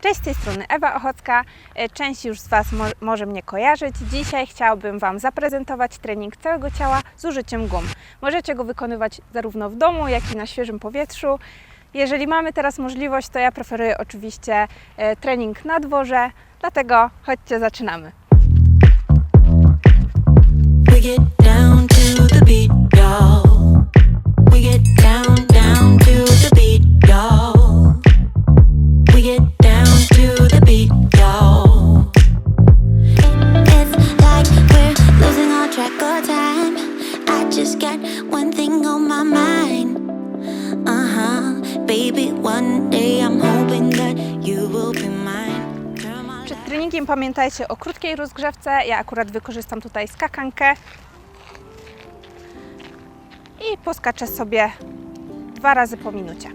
Cześć, z tej strony Ewa Ochocka. E, Część już z Was mo może mnie kojarzyć. Dzisiaj chciałabym Wam zaprezentować trening całego ciała z użyciem gum. Możecie go wykonywać zarówno w domu, jak i na świeżym powietrzu. Jeżeli mamy teraz możliwość, to ja preferuję oczywiście e, trening na dworze, dlatego chodźcie, zaczynamy. Przed treningiem pamiętajcie o krótkiej rozgrzewce. Ja akurat wykorzystam tutaj skakankę. I poskaczę sobie dwa razy po minucie.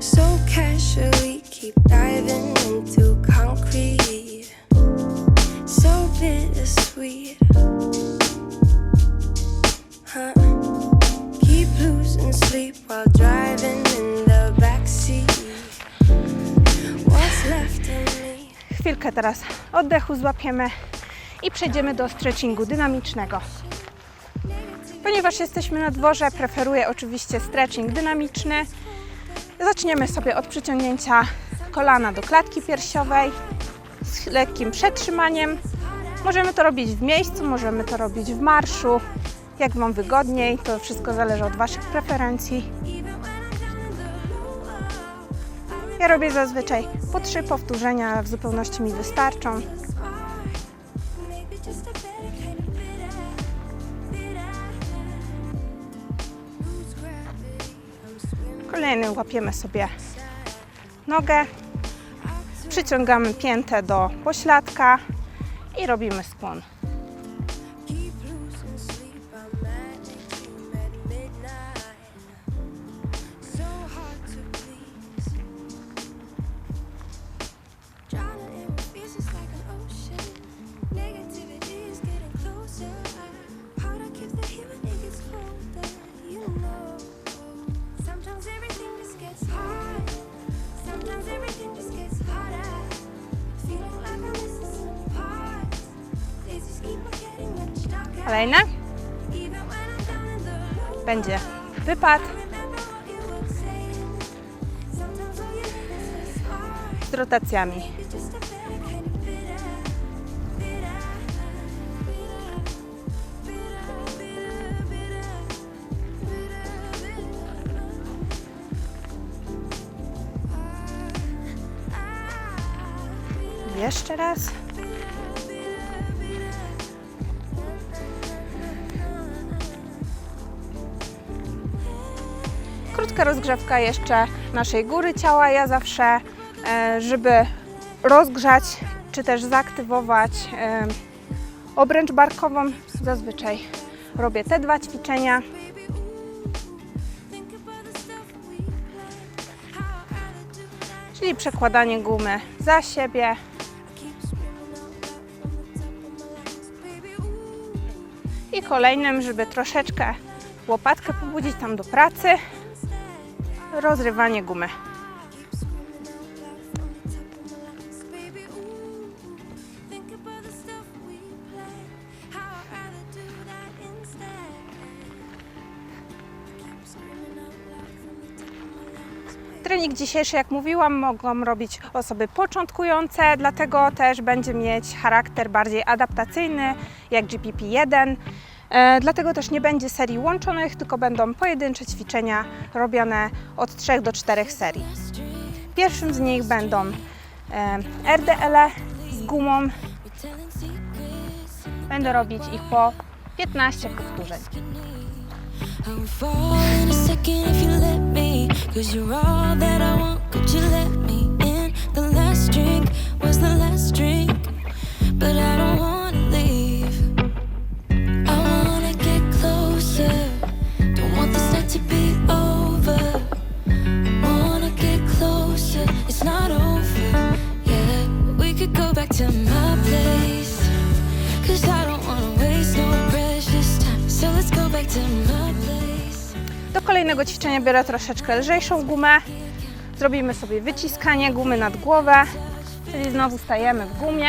So casually keep diving Chwilkę teraz oddechu złapiemy i przejdziemy do stretchingu dynamicznego. Ponieważ jesteśmy na dworze, preferuję oczywiście stretching dynamiczny. Zaczniemy sobie od przyciągnięcia kolana do klatki piersiowej z lekkim przetrzymaniem. Możemy to robić w miejscu, możemy to robić w marszu, jak Wam wygodniej. To wszystko zależy od Waszych preferencji. Ja robię zazwyczaj po trzy powtórzenia, w zupełności mi wystarczą. Kolejny łapiemy sobie nogę, przyciągamy piętę do pośladka i robimy skłon. Need is hard. z rotacjami. It's just Krótka rozgrzewka jeszcze naszej góry ciała. Ja zawsze, e, żeby rozgrzać czy też zaaktywować e, obręcz barkową, zazwyczaj robię te dwa ćwiczenia. Czyli przekładanie gumy za siebie, I kolejnym, żeby troszeczkę łopatkę pobudzić tam do pracy, rozrywanie gumy. Trening dzisiejszy, jak mówiłam, mogą robić osoby początkujące, dlatego też będzie mieć charakter bardziej adaptacyjny, jak GPP-1. E, dlatego też nie będzie serii łączonych, tylko będą pojedyncze ćwiczenia robione od 3 do 4 serii. Pierwszym z nich będą e, RDL z gumą. Będę robić ich po 15 powtórzeń. Cause you're all that I want. Could you let me could go back to my place. Cause I don't wanna waste no precious time. So let's go back to my place. Do kolejnego ćwiczenia biorę troszeczkę lżejszą gumę. Zrobimy sobie wyciskanie gumy nad głowę, czyli znowu stajemy w gumie.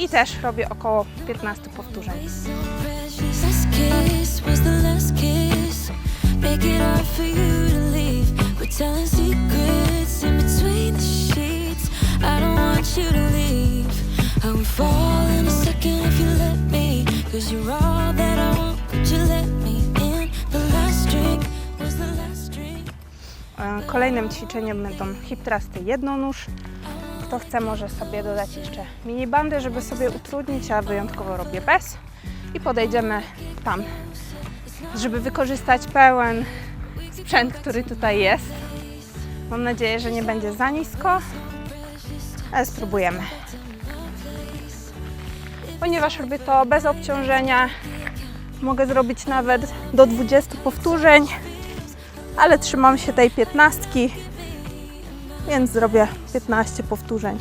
I też robię około 15 powtórzeń. Make it hard for you to leave. We're telling want you to leave. I would fall in a second if you let me. Cause you're all that I want. You let me in? The last drink was the last drink. Kolejnym ćwiczeniem będą hip thrusty. Kto chce, może sobie dodać jeszcze mini bandy, żeby sobie utrudnić, a wyjątkowo robię bez. I podejdziemy tam, żeby wykorzystać pełen sprzęt, który tutaj jest. Mam nadzieję, że nie będzie za nisko, ale spróbujemy. Ponieważ robię to bez obciążenia, mogę zrobić nawet do 20 powtórzeń ale trzymam się tej piętnastki, więc zrobię 15 powtórzeń.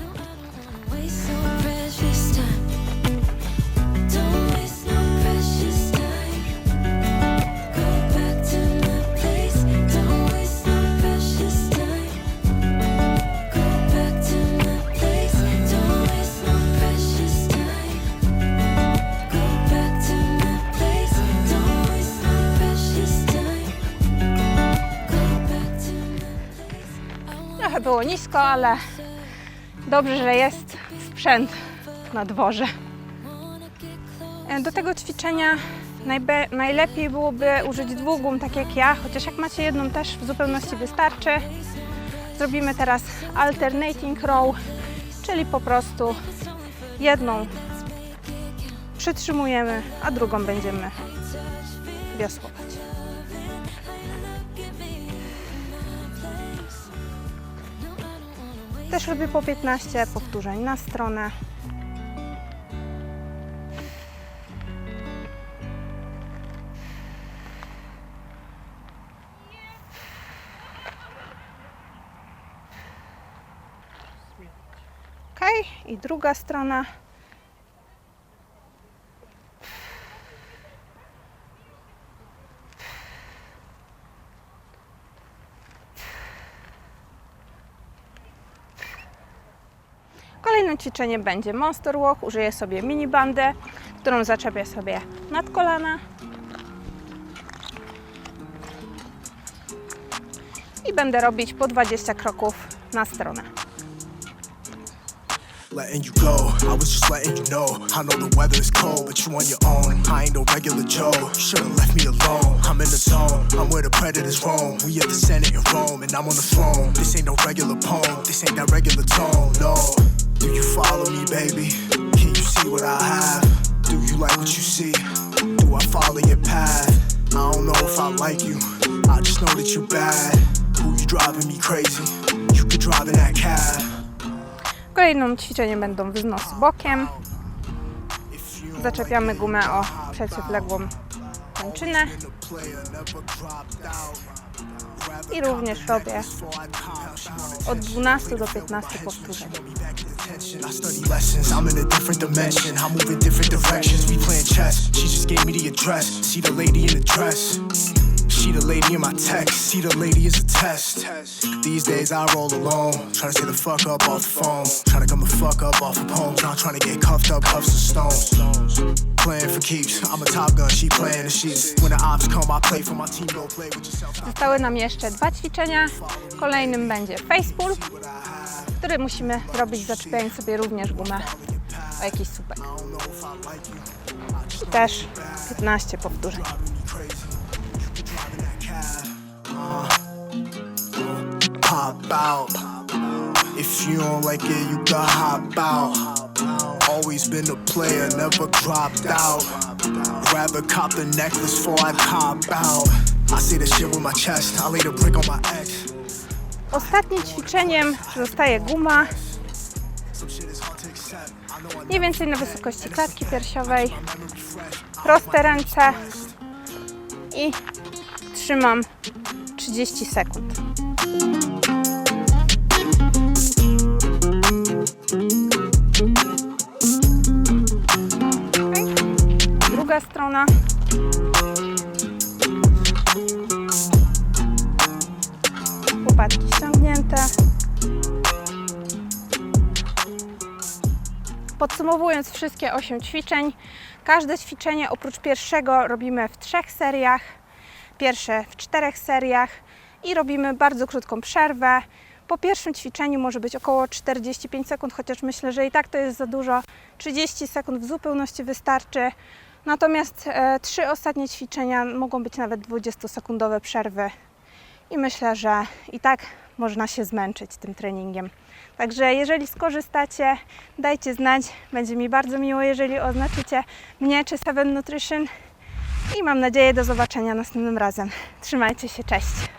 Było nisko, ale dobrze, że jest sprzęt na dworze. E, Do tego ćwiczenia najlepiej byłoby użyć dwóch gum, tak jak ja, chociaż jak macie jedną też w zupełności wystarczy. Zrobimy teraz alternating row, czyli po prostu jedną przytrzymujemy, a drugą będziemy wiosłować. Też robię po 15 powtórzeń na stronę. Ok, i druga strona. Kolejne ćwiczenie będzie Monster Walk. Użyję sobie mini bandę, którą zaczepię sobie nad kolana. I będę robić po 20 kroków na stronę. letting you go. I was just letting you know. I know the weather is cold, but you on your own. I ain't no regular Joe. Should've left me alone. I'm in the zone. I'm where the predators roam. We the Senate in Rome, and I'm on the throne. This ain't no regular poem. This ain't that regular tone. No. Do you follow me, baby? Can you see what I have? Do you like what you see? Do I follow your path? I don't know if I like you. I just know that you're bad. Who you driving me crazy? You could drive in that cab. Kolejnym ćwiczeniem będą wznosy bokiem. Zaczepiamy gumę o przeciwległą kończynę. I również robię od 12 do 15 powtórzeń. I study lessons, I'm in a different dimension. I move different directions. We playing chess. She just gave me the address. See the lady in the dress. The lady in my text. See the lady is a test. These days I roll alone. The fuck up off the phone. Come the fuck up off. Not get cuffed up, cuffs stones. Playing for keeps. I'm a top gun, she playing the sheets. When the ops come, I play for my team. Play with yourself. Zostały nam jeszcze dwa ćwiczenia. Kolejnym będzie face pull, który musimy zrobić zaczepiając sobie również gumę o jakiś słupek. I też 15 powtórzeń. Pop out. If you don't like it, you can hop out. Always been a player, never dropped out. Cop the necklace before I out. I say the shit with my chest. I lay the brick on my ex. Ostatnim ćwiczeniem zostaje guma, mniej więcej na wysokości klatki piersiowej. Proste ręce i trzymam 30 sekund. Druga strona. minutę. Podsumowując wszystkie 8 ćwiczeń, każde ćwiczenie oprócz pierwszego robimy w trzech seriach, pierwsze w czterech seriach i robimy bardzo krótką przerwę. Po pierwszym ćwiczeniu może być około 45 sekund, chociaż myślę, że i tak to jest za dużo. 30 sekund w zupełności wystarczy. Natomiast e, trzy ostatnie ćwiczenia mogą być nawet 20-sekundowe przerwy i myślę, że i tak można się zmęczyć tym treningiem. Także jeżeli skorzystacie, dajcie znać. Będzie mi bardzo miło, jeżeli oznaczycie mnie czy Seven Nutrition. I mam nadzieję do zobaczenia następnym razem. Trzymajcie się, cześć!